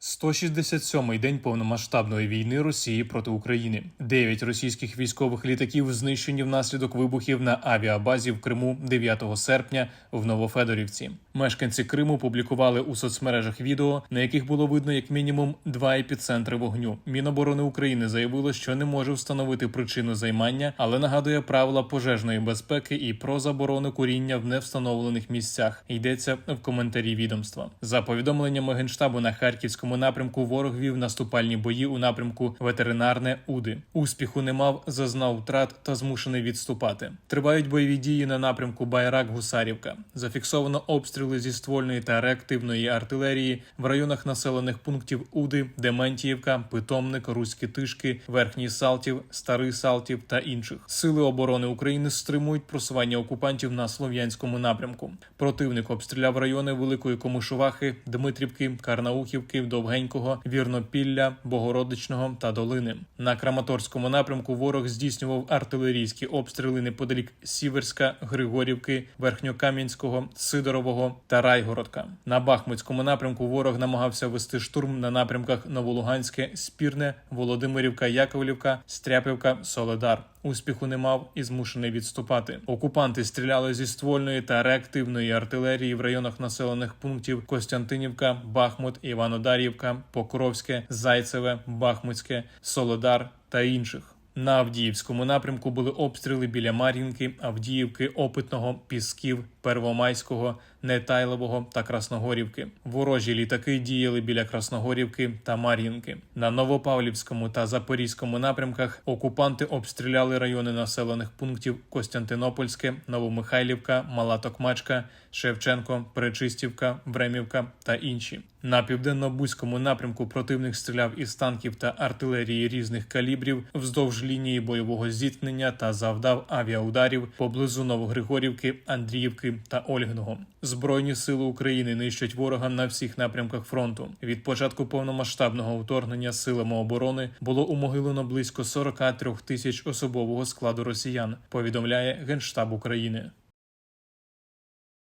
167-й день повномасштабної війни Росії проти України. Дев'ять російських військових літаків знищені внаслідок вибухів на авіабазі в Криму 9 серпня в Новофедорівці. Мешканці Криму публікували у соцмережах відео, на яких було видно як мінімум два епіцентри вогню. Міноборони України заявило, що не може встановити причину займання, але нагадує правила пожежної безпеки і про заборону куріння в невстановлених місцях. Йдеться в коментарі відомства. За повідомленнями генштабу на харківському напрямку, ворог вів наступальні бої у напрямку ветеринарне Уди. Успіху не мав, зазнав втрат та змушений відступати. Тривають бойові дії на напрямку Байрак Гусарівка. Зафіксовано обстріли зі ствольної та реактивної артилерії в районах населених пунктів Уди, Дементіївка, Питомник, Руські Тишки, Верхній Салтів, Старий Салтів та інших. Сили оборони України стримують просування окупантів на слов'янському напрямку. Противник обстріляв райони Великої Комишувахи, Дмитрівки, Карнаухівки, Довгенького, Вірнопілля, Богородичного та Долини. На Краматорському напрямку ворог здійснював артилерійські обстріли неподалік Сіверська, Григорівки, Верхньокам'янського, Сидорового та Райгородка. На Бахмутському напрямку ворог намагався вести штурм на напрямках Новолуганське, Спірне, Володимирівка, Яковлівка, Стряпівка, Соледар. Успіху не мав і змушений відступати. Окупанти стріляли зі ствольної та реактивної артилерії в районах населених пунктів Костянтинівка, Бахмут, Іванодарівка, Покровське, Зайцеве, Бахмутське, Солодар та інших. На Авдіївському напрямку були обстріли біля Мар'їнки, Авдіївки, Опитного, Пісків, Первомайського, Нетайлового та Красногорівки. Ворожі літаки діяли біля Красногорівки та Мар'їнки. На Новопавлівському та Запорізькому напрямках окупанти обстріляли райони населених пунктів Костянтинопольське, Новомихайлівка, Мала Токмачка, Шевченко, Пречистівка, Времівка та інші. На південно-бузькому напрямку противник стріляв із танків та артилерії різних калібрів вздовж лінії бойового зіткнення та завдав авіаударів поблизу Новогригорівки, Андріївки та Ольгного. Збройні сили України нищать ворога на всіх напрямках фронту. Від початку повномасштабного вторгнення силами оборони було умогилено близько 43 тисяч особового складу росіян. Повідомляє Генштаб України.